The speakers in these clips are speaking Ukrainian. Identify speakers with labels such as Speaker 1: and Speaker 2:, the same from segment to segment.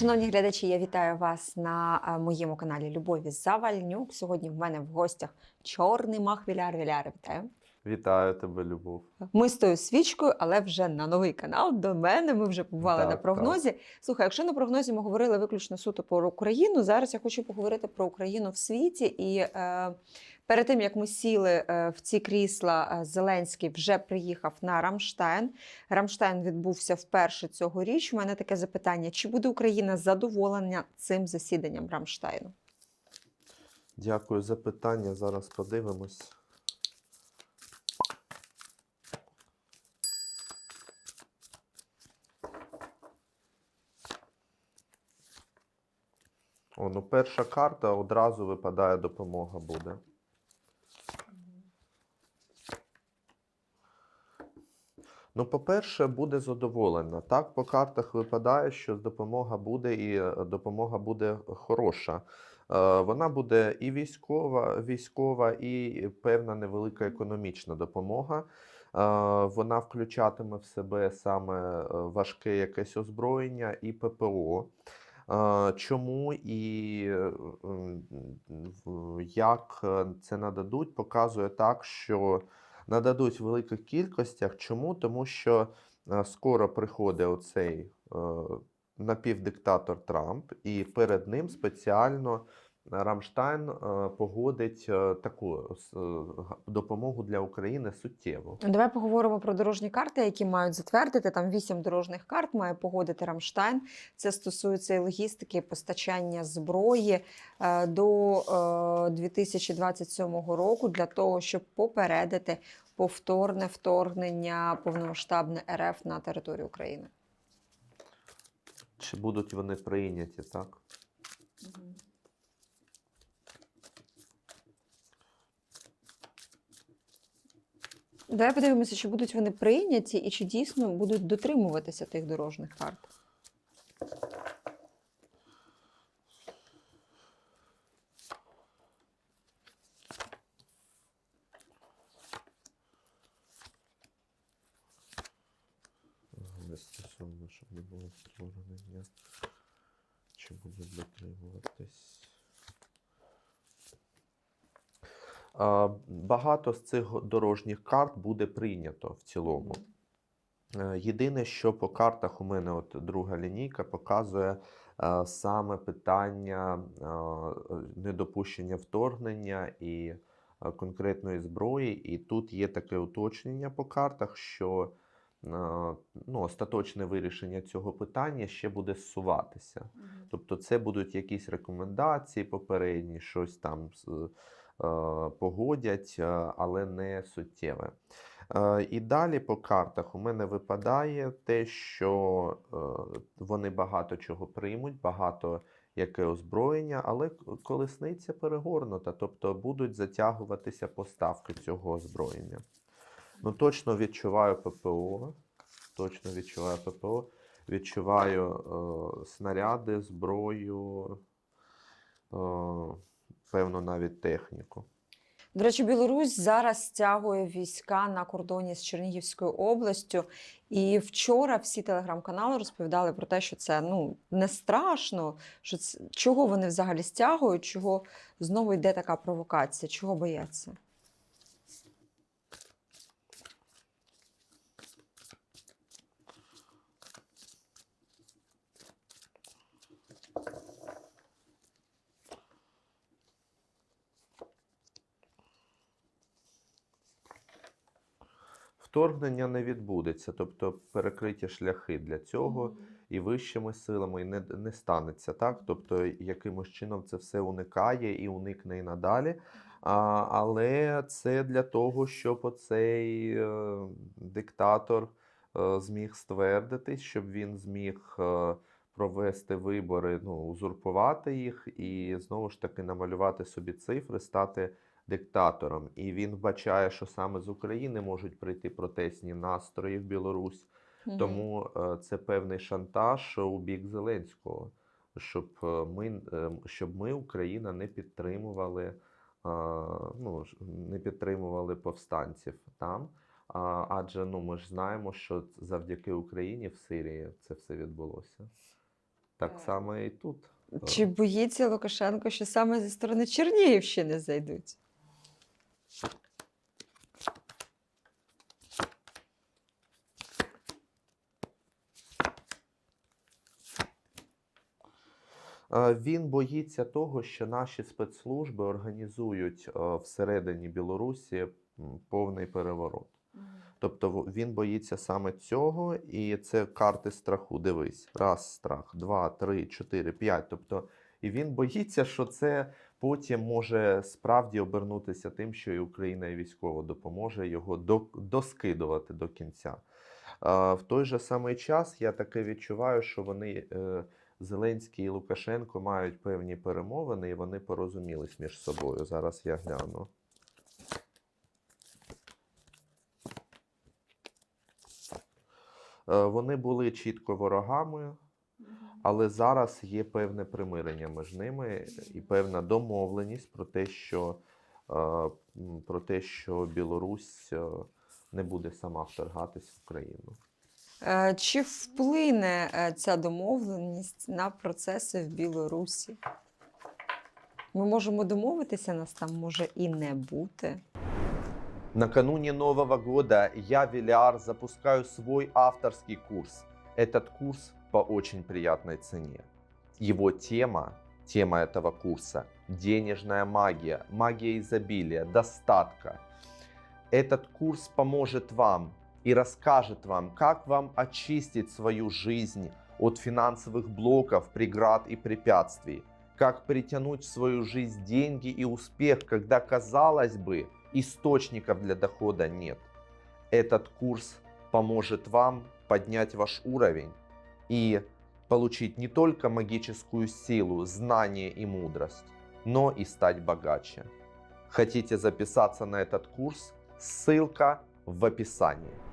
Speaker 1: Шановні глядачі, я вітаю вас на е, моєму каналі Любові Завальнюк. Сьогодні в мене в гостях чорний мах Віляр. Віляр, вітаю.
Speaker 2: Вітаю тебе, Любов.
Speaker 1: Ми з тою свічкою, але вже на новий канал. До мене ми вже побували
Speaker 2: Так,
Speaker 1: на прогнозі. Слухай, якщо на прогнозі ми говорили виключно суто про Україну, зараз я хочу поговорити про Україну в світі. І е, перед тим як ми сіли е, в ці крісла, е, Зеленський вже приїхав на Рамштайн. Рамштайн відбувся вперше цьогоріч. У мене таке запитання: чи буде Україна задоволена цим засіданням Рамштайну?
Speaker 2: Дякую за питання. Зараз подивимось. О, ну перша карта одразу випадає допомога буде. Ну, по-перше, буде задоволена. Так, по картах випадає, що допомога буде, і е, допомога буде хороша. Е, Вона буде і військова, військова, і певна невелика економічна допомога. Е, Вона включатиме в себе саме важке якесь озброєння і ППО. Чому і як це нададуть, показує так, що нададуть в великих кількостях. Чому? Тому що е, скоро приходить оцей е, напівдиктатор Трамп, і перед ним спеціально Рамштайн е, погодить е, таку е, допомогу для України суттєву.
Speaker 1: Давай поговоримо про дорожні карти, які мають затвердити. Там вісім дорожніх карт має погодити Рамштайн. Це стосується і логістики, постачання зброї до е, 2027 року для того, щоб попередити повторне вторгнення повномасштабне РФ на територію України.
Speaker 2: Чи будуть вони прийняті, так?
Speaker 1: Давай подивимося, чи будуть вони прийняті і чи дійсно будуть дотримуватися тих дорожніх карт.
Speaker 2: Не стосовно, щоб не було вторгнення. Чи будуть дотримуватись? А, Багато з цих дорожніх карт буде прийнято в цілому. Е, Єдине, що по картах у мене от друга лінійка показує е, саме питання е, недопущення вторгнення і конкретної зброї. І тут є таке уточнення по картах, що ну, остаточне вирішення цього питання ще буде зсуватися. Тобто це будуть якісь рекомендації попередні, щось там погодять, е, але не суттєве. Е, І далі по картах у мене випадає те, що е, вони багато чого приймуть, багато яке озброєння, але колесниця перегорнута, тобто будуть затягуватися поставки цього озброєння. Ну, точно відчуваю ППО. Точно відчуваю ППО. Відчуваю е, снаряди, зброю, е, певно, навіть техніку.
Speaker 1: До речі, Білорусь зараз стягує війська на кордоні з Чернігівською областю. І вчора всі телеграм-канали розповідали про те, що це ну не страшно. Що це, чого вони взагалі стягують, чого знову йде така провокація, чого бояться?
Speaker 2: Вторгнення не відбудеться, тобто перекриті шляхи для цього і вищими силами і не, не станеться так. Тобто, якимось чином це все уникає і уникне і надалі. А, але це для того, щоб оцей е, диктатор е, зміг ствердитись, щоб він зміг е, провести вибори, ну, узурпувати їх і знову ж таки намалювати собі цифри, стати диктатором. І він вбачає, що саме з України можуть прийти протестні настрої в Білорусь.
Speaker 1: Мгм.
Speaker 2: Тому е, це певний шантаж у бік Зеленського, щоб е, ми, е, щоб ми, Україна, не підтримували, ну, ж- не підтримували повстанців там. Адже ну, ми ж знаємо, що завдяки Україні в Сирії це все відбулося. Так
Speaker 1: Так.
Speaker 2: само і тут.
Speaker 1: Чи боїться Лукашенко, що саме зі сторони Чернігівщини зайдуть?
Speaker 2: Е, Він боїться того, що наші спецслужби організують е, всередині Білорусі повний переворот. Тобто він боїться саме цього, і це карти страху. Дивись, раз страх, два, три, чотири, п'ять. Тобто, і він боїться, що це потім може справді обернутися тим, що і Україна і військово допоможе його доскидувати до кінця. В той же самий час я таке відчуваю, що вони. Е, Зеленський і Лукашенко мають певні перемовини, і вони порозумілись між собою. Зараз я гляну. Е, Вони були чітко ворогами, але зараз є певне примирення між ними і певна домовленість про те, що, е, про те, що Білорусь е, не буде сама вторгатись в Україну.
Speaker 1: Е, Чи вплине ця домовленість на процеси в Білорусі? Ми можемо домовитися, нас там може і не бути.
Speaker 2: Накануне Нового года я, Велиар, запускаю свой авторский курс. Этот курс по очень приятной цене. Его тема, тема этого курса – денежная магия, магия изобилия, достатка. Этот курс поможет вам и расскажет вам, как вам очистить свою жизнь от финансовых блоков, преград и препятствий, как притянуть в свою жизнь деньги и успех, когда, казалось бы, источников для дохода нет. Этот курс поможет вам поднять ваш уровень и получить не только магическую силу, знание и мудрость, но и стать богаче. Хотите записаться на этот курс? Ссылка в описании.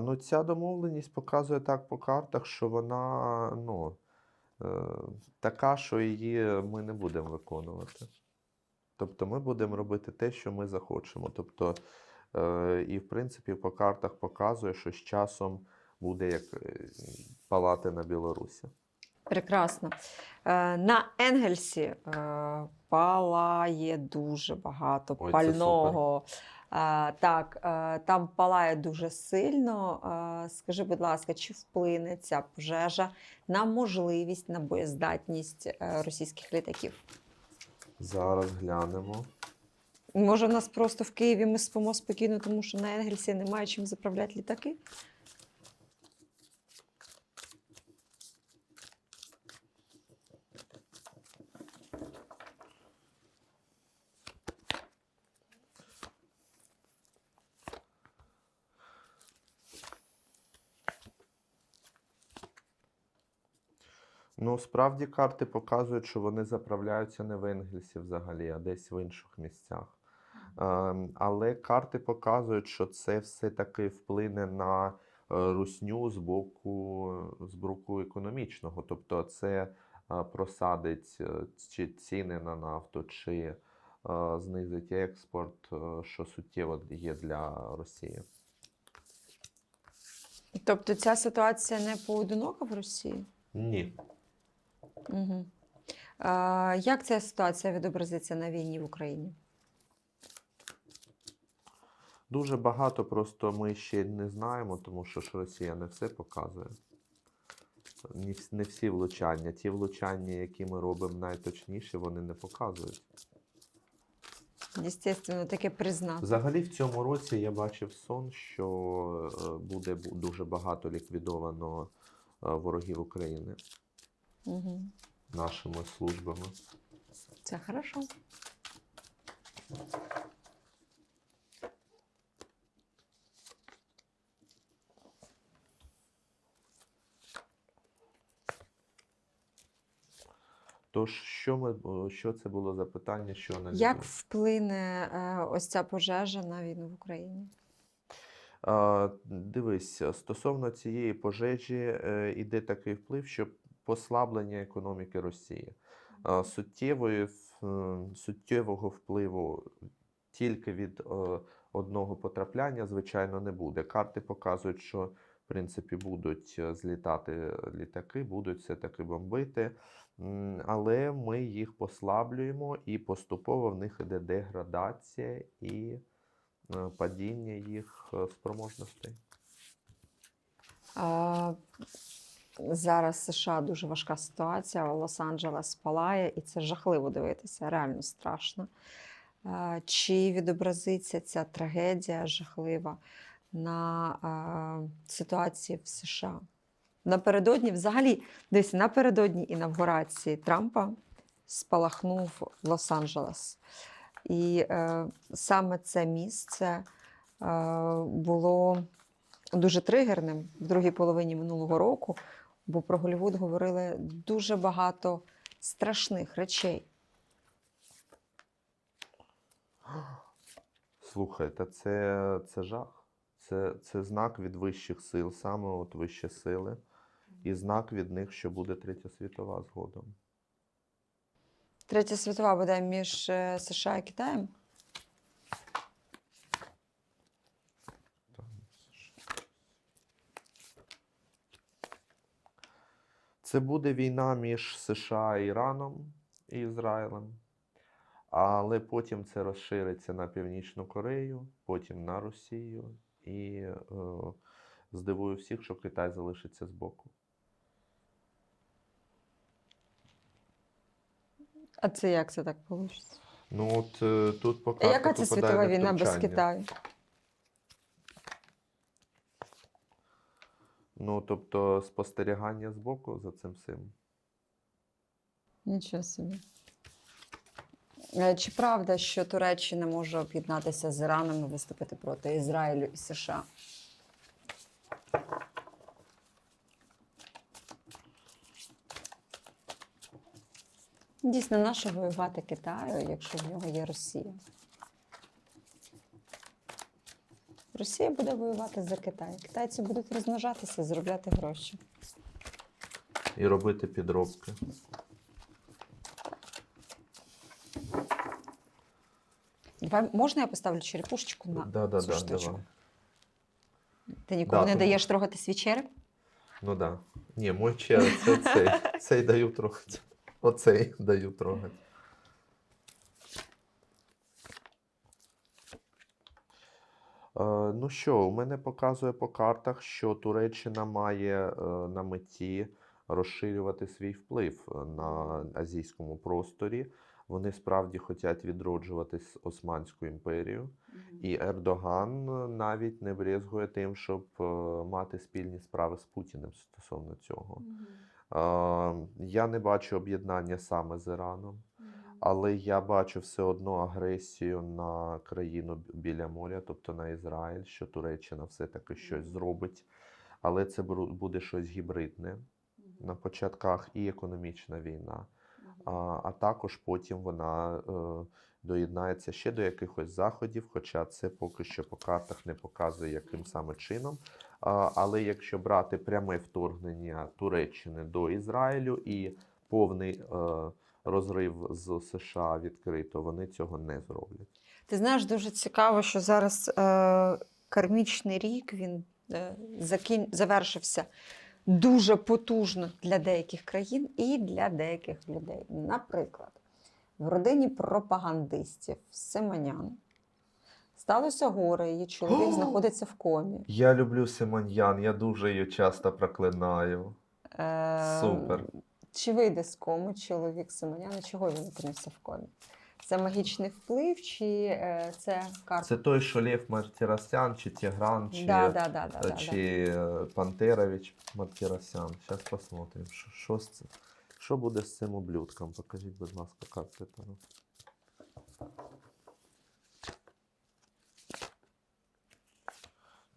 Speaker 2: Ну, ця домовленість показує так по картах, що вона ну, е, така, що її ми не будемо виконувати. Тобто ми будемо робити те, що ми захочемо. Тобто, е, і в принципі по картах показує, що з часом буде як е, палати на Білорусі.
Speaker 1: Прекрасно. На Енгельсі палає дуже багато
Speaker 2: Ой, це
Speaker 1: пального. Так, е, там палає дуже сильно. Е, Скажи, будь ласка, чи вплине ця пожежа на можливість, на боєздатність е, російських літаків?
Speaker 2: Зараз глянемо.
Speaker 1: Може, в нас просто в Києві ми спимо спокійно, тому що на Енгельсі немає чим заправляти літаки?
Speaker 2: Ну, справді карти показують, що вони заправляються не в Енгельсі взагалі, а десь в інших місцях. Ем, Але карти показують, що це все-таки вплине на е, русню з боку, з боку економічного. Тобто це е, просадить е, чи ціни на нафту, чи знизить експорт, що суттєво є для Росії.
Speaker 1: Тобто ця ситуація не поодинока в Росії?
Speaker 2: Ні.
Speaker 1: Угу. Е, як ця ситуація відобразиться на війні в Україні?
Speaker 2: Дуже багато просто ми ще не знаємо, тому що ж Росія не все показує. Не, всі влучання. Ті влучання, які ми робимо найточніші, вони не показують.
Speaker 1: Єстественно, таке признати.
Speaker 2: Взагалі, в цьому році я бачив сон, що е, буде дуже багато ліквідовано е, ворогів України
Speaker 1: Угу.
Speaker 2: нашими службами.
Speaker 1: Це хорошо.
Speaker 2: Тож, що ми е, що це було за питання? Що
Speaker 1: Як вплине е, ось ця пожежа на війну в Україні?
Speaker 2: Дивись, стосовно цієї пожежі е, іде такий вплив, що послаблення економіки Росії. Суттєвої, суттєвого впливу тільки від е, одного потрапляння, звичайно, не буде. Карти показують, що в принципі будуть е, злітати літаки, будуть все-таки бомбити. Але ми їх послаблюємо, і поступово в них іде деградація і е, падіння їх спроможностей.
Speaker 1: А, зараз США дуже важка ситуація. Лос-Анджелес палає, і це жахливо дивитися, реально страшно. Чи відобразиться ця трагедія жахлива на ситуації в США? Напередодні, взагалі, десь напередодні інавгурації Трампа спалахнув Лос-Анджелес. І е, саме це місце е, було дуже тригерним в другій половині минулого року, бо про Голлівуд говорили дуже багато страшних речей.
Speaker 2: Слухайте, це, це жах. Це, це знак від вищих сил, саме от вищі сили, і знак від них, що буде третя світова згодом.
Speaker 1: Третя світова буде між е, США і Китаєм.
Speaker 2: Це буде війна між США і Іраном і Ізраїлем. Але потім це розшириться на Північну Корею, потім на Росію. І е, здивую всіх, що Китай залишиться збоку.
Speaker 1: А це як це так вийде?
Speaker 2: Ну от е, тут
Speaker 1: А
Speaker 2: поки
Speaker 1: яка це світова війна без Китаю?
Speaker 2: Ну, тобто спостерігання збоку за цим всім.
Speaker 1: Нічого собі. Е, Чи правда, що Туреччина може об'єднатися з Іраном і виступити проти Ізраїлю і США? Дійсно, нащо воювати Китаю, якщо в нього є Росія? Росія буде воювати за Китай. Китайці будуть розмножатися, заробляти гроші.
Speaker 2: І робити підробки.
Speaker 1: Давай, можна я поставлю черепушечку на
Speaker 2: Да, да,
Speaker 1: цю
Speaker 2: да,
Speaker 1: штучку?
Speaker 2: давай.
Speaker 1: Ти нікому
Speaker 2: Да,
Speaker 1: не
Speaker 2: тому-
Speaker 1: даєш трогати свій череп?
Speaker 2: Ну так. Да. Ні, мой череп це цей. Цей даю трогати. Оцей даю трогати. Ну що, у мене показує по картах, що Туреччина має е, на меті розширювати свій вплив е, на азійському просторі. Вони справді хочуть відроджувати Османську імперію. І Ердоган е, навіть не брезгує тим, щоб е, мати спільні справи з Путіним стосовно цього. Е, Я не бачу об'єднання саме з Іраном, але я бачу все одно агресію на країну біля моря, тобто на Ізраїль, що Туреччина все-таки щось зробить. Але це буде щось гібридне на початках і економічна війна. А, а також потім вона е, доєднається ще до якихось заходів, хоча це поки що по картах не показує, яким саме чином. А, але якщо брати пряме вторгнення Туреччини до Ізраїлю і повний е, розрив з США відкрито, вони цього не зроблять.
Speaker 1: Ти знаєш, дуже цікаво, що зараз е, кармічний рік він е, закін... завершився дуже потужно для деяких країн і для деяких людей. Наприклад, в родині пропагандистів Симонян сталося горе, її чоловік знаходиться в комі.
Speaker 2: Я люблю Симоньян, я дуже її часто проклинаю.
Speaker 1: Е,
Speaker 2: Супер.
Speaker 1: Чи вийде з коми чоловік Симоняна? Чого він опинився в комі? Це магічний вплив, чи е, це карта?
Speaker 2: Це той, що Лев Мартіросян, чи Тігран, чи,
Speaker 1: Да, да, да, да,
Speaker 2: э,
Speaker 1: да, да.
Speaker 2: чи э, Пантерович Мартиросян. Сейчас посмотрим, що, що, з це- що буде з цим ублюдком. Покажіть, будь ласка, карти Таро.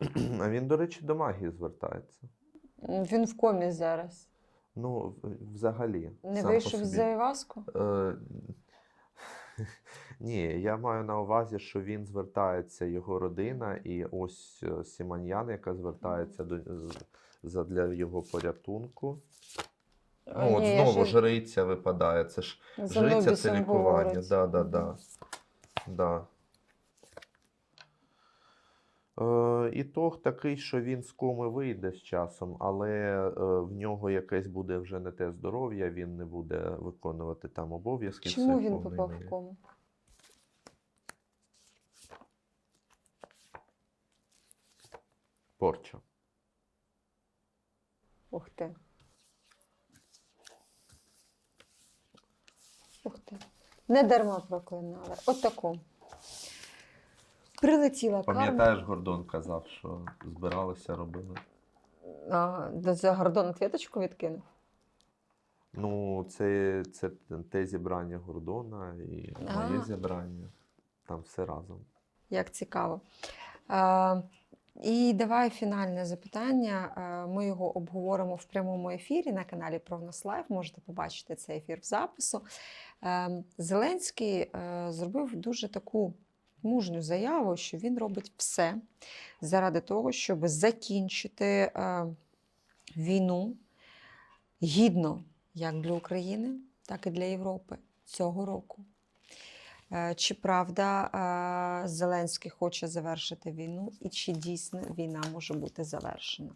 Speaker 2: А він, до речі, до магії звертається.
Speaker 1: Він в комі зараз.
Speaker 2: Ну, взагалі.
Speaker 1: Не вийшов
Speaker 2: собі.
Speaker 1: з Айваску?
Speaker 2: Е, Ні, я маю на увазі, що він звертається, його родина, і ось е, Сіманьян, яка звертається до, задля його порятунку. Ну, от знову
Speaker 1: ж-
Speaker 2: жриця випадає. Це ж жриця це лікування. Да, да, да. Да. Е, ітог такий, що він з коми вийде з часом, але е, в нього якесь буде вже не те здоров'я, він не буде виконувати там обов'язки.
Speaker 1: Чому він попав в кому?
Speaker 2: Порча.
Speaker 1: Ух ти. Ух ти. Не дарма проклинали. Отаку. Прилетіла карма.
Speaker 2: Пам'ятаєш, Гордон казав, що збиралися, робили.
Speaker 1: А, за Гордон квіточку відкинув.
Speaker 2: Ну, це, це те зібрання Гордона і моє зібрання. Там все разом.
Speaker 1: Як цікаво. Е, і давай фінальне запитання. Ми його обговоримо в прямому ефірі на каналі Прогноз Лайв. Можете побачити цей ефір в запису. Е, Зеленський е, зробив дуже таку мужню заяву, що він робить все заради того, щоб закінчити е, війну гідно як для України, так і для Європи цього року. Е, Чи правда е, Зеленський хоче завершити війну, і чи дійсно війна може бути завершена?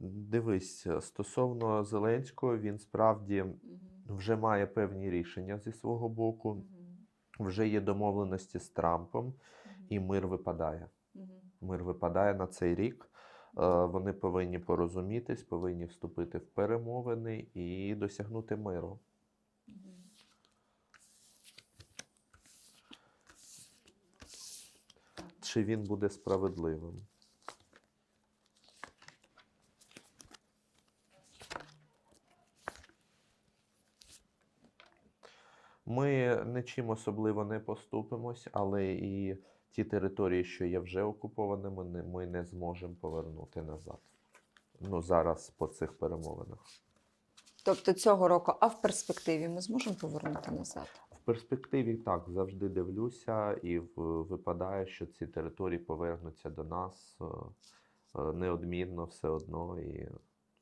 Speaker 2: Дивись, стосовно Зеленського, він справді вже має певні рішення зі свого боку, вже є домовленості з Трампом, і мир випадає. Мир випадає на цей рік. Е, Вони повинні порозумітись, повинні вступити в перемовини і досягнути миру. Чи він буде справедливим? Ми нічим особливо не поступимось, але і ті території, що є вже окупованими, ми не зможемо повернути назад. Ну, зараз по цих перемовинах.
Speaker 1: Тобто цього року, а в перспективі ми зможемо повернути назад?
Speaker 2: В перспективі так завжди дивлюся, і випадає, що ці території повернуться до нас е, е, неодмінно все одно, і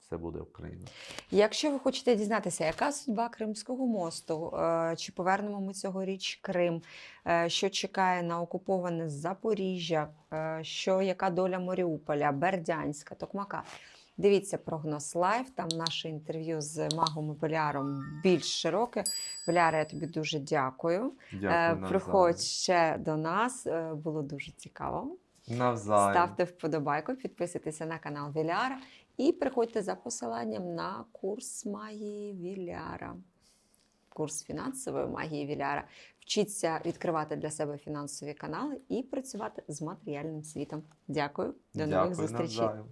Speaker 2: все буде Україна.
Speaker 1: Якщо ви хочете дізнатися, яка судьба Кримського мосту, е, чи повернемо ми цьогоріч Крим, е, що чекає на окуповане Запоріжжя, е, що яка доля Маріуполя, Бердянська, Токмака. Дивіться прогноз лайв. Там наше інтерв'ю з магом і Беляром більш широке. Беляра, я тобі дуже дякую.
Speaker 2: Дякую.
Speaker 1: Приходь ще до нас. Було дуже цікаво.
Speaker 2: Навзаєм.
Speaker 1: Ставте вподобайку, підписуйтеся на канал Віляра і приходьте за посиланням на курс магії Віляра. Курс фінансової магії Віляра. Вчіться відкривати для себе фінансові канали і працювати з матеріальним світом. Дякую. До нових
Speaker 2: Дякую,
Speaker 1: зустрічей.
Speaker 2: навзаєм.